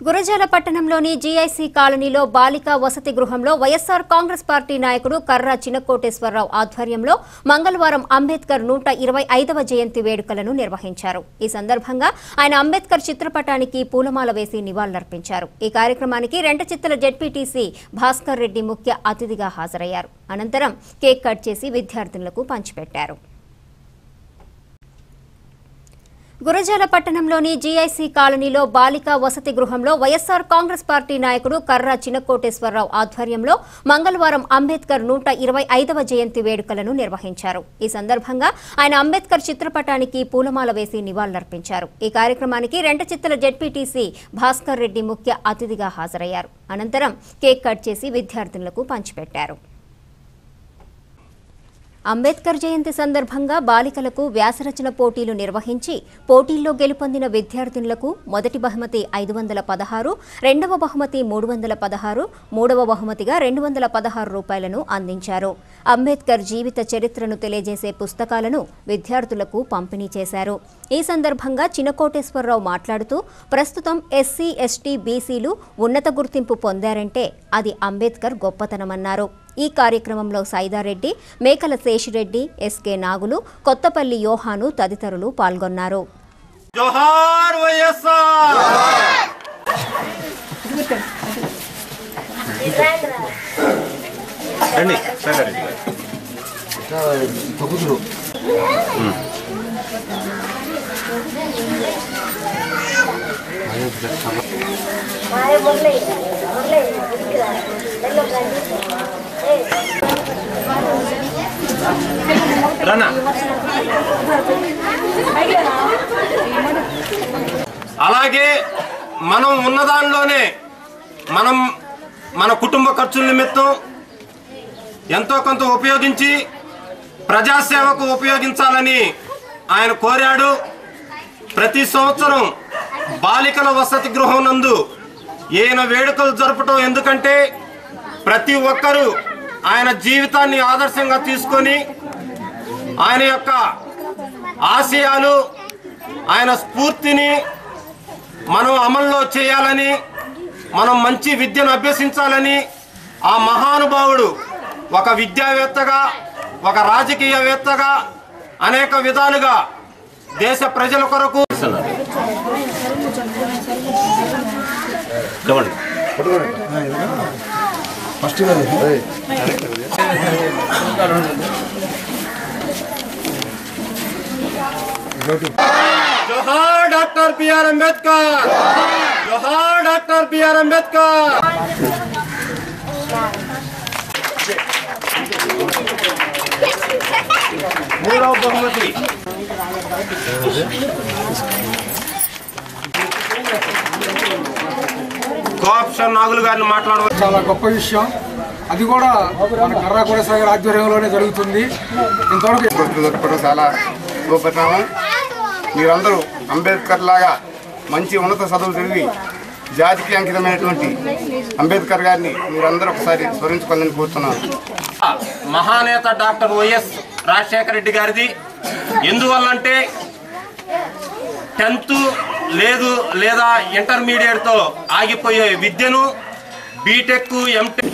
గురజాల పట్టణంలోని జీఐసీ కాలనీలో బాలిక వసతి గృహంలో వైఎస్సార్ కాంగ్రెస్ పార్టీ నాయకుడు కర్రా చినకోటేశ్వరరావు ఆధ్వర్యంలో మంగళవారం అంబేద్కర్ నూట ఇరవై ఐదవ జయంతి వేడుకలను నిర్వహించారు. ఈ సందర్భంగా ఆయన అంబేద్కర్ చిత్రపటానికి పూలమాల వేసి నివాళులర్పించారు. ఈ కార్యక్రమానికి రెండు చిత్తల జెడ్పీటీసీ భాస్కర్ రెడ్డి ముఖ్య అతిథిగా హాజరయ్యారు. అనంతరం కేక్ కట్ చేసి విద్యార్థులకు పంచిపెట్టారు. గురజాల పట్టణంలోని జీఐసీ కాలనీలో బాలిక వసతి గృహంలో వైఎస్సార్ కాంగ్రెస్ పార్టీ నాయకుడు కర్రా చినకోటేశ్వరరావు ఆధ్వర్యంలో మంగళవారం అంబేద్కర్ నూట ఇరవై ఐదవ జయంతి వేడుకలను నిర్వహించారు. ఈ సందర్భంగా ఆయన అంబేద్కర్ చిత్రపటానికి పూలమాల వేసి నివాళులర్పించారు. ఈ కార్యక్రమానికి రెండు చిత్తల జెడ్పీటీసీ భాస్కర్ రెడ్డి ముఖ్య అతిథిగా హాజరయ్యారు. అనంతరం కేక్ కట్ చేసి విద్యార్థులకు పంచిపెట్టారు. అంబేద్కర్ జయంతి సందర్భంగా బాలికలకు వ్యాసరచన పోటీలు నిర్వహించి పోటీల్లో గెలుపొందిన విద్యార్థినులకు మొదటి బహుమతి ఐదు వందల పదహారు రెండవ బహుమతి మూడు వందల పదహారు మూడవ బహుమతిగా రెండు వందల పదహారు రూపాయలను అందించారు. అంబేద్కర్ జీవిత చరిత్రను తెలియజేసే పుస్తకాలను విద్యార్థులకు పంపిణీ చేశారు. ఈ సందర్భంగా చినకోటేశ్వరరావు మాట్లాడుతూ ప్రస్తుతం ఎస్సీ ఎస్టీ బీసీలు ఉన్నత గుర్తింపు పొందారంటే అది అంబేద్కర్ గొప్పతనమన్నారు. ఈ కార్యక్రమంలో సైదారెడ్డి మేకల శేషిరెడ్డి ఎస్కే నాగులు కొత్తపల్లి యోహాను తదితరులు పాల్గొన్నారు జోహార్ వైఎస్ఆర్ రండి సైదారెడ్డి గారు. రన్నా. అలాగే మనం ఉన్నదానిలోనే మనం మన కుటుంబ ఖర్చుల నిమిత్తం ఎంతో కొంత ఉపయోగించి ప్రజాసేవకు ఉపయోగించాలని ఆయన కోరాడు. ప్రతి సంవత్సరం బాలికల వసతి గృహం నందు ఈయన వేడుకలు జరపటం ఎందుకంటే ప్రతి ఒక్కరూ ఆయన జీవితాన్ని ఆదర్శంగా తీసుకొని ఆయన యొక్క ఆశయాలు ఆయన స్ఫూర్తిని మనం అమల్లో చేయాలని మనం మంచి విద్యను అభ్యసించాలని ఆ మహానుభావుడు ఒక విద్యావేత్తగా ఒక రాజకీయవేత్తగా అనేక విధాలుగా దేశ ప్రజల కొరకు జోహార్ డాక్టర్ బిఆర్ అంబేద్కర్ జోహార్ డాక్టర్ బిఆర్ అంబేద్కర్ మూడవ బహుమతి కోఆప్షన్ నాగులు గారిని మాట్లాడవచ్చు చాలా గొప్ప విషయం. అది కూడా మన కర్రా కొడసాగర్ ఆధ్వర్యంలోనే జరుగుతుంది. ఇంతవరకు దొరకడం చాలా గొప్పతనం. మీరందరూ అంబేద్కర్ లాగా మంచి ఉన్నత చదువులు చదివి జాతికి అంకితమైనటువంటి అంబేద్కర్ గారిని మీరందరూ ఒకసారి స్మరించుకోవాలని కోరుతున్నాను. మహానేత డాక్టర్ వైఎస్ రాజశేఖర రెడ్డి గారిది. ఎందువల్లంటే టెన్త్ లేదు లేదా ఇంటర్మీడియట్తో ఆగిపోయే విద్యను బీటెక్ ఎంటెక్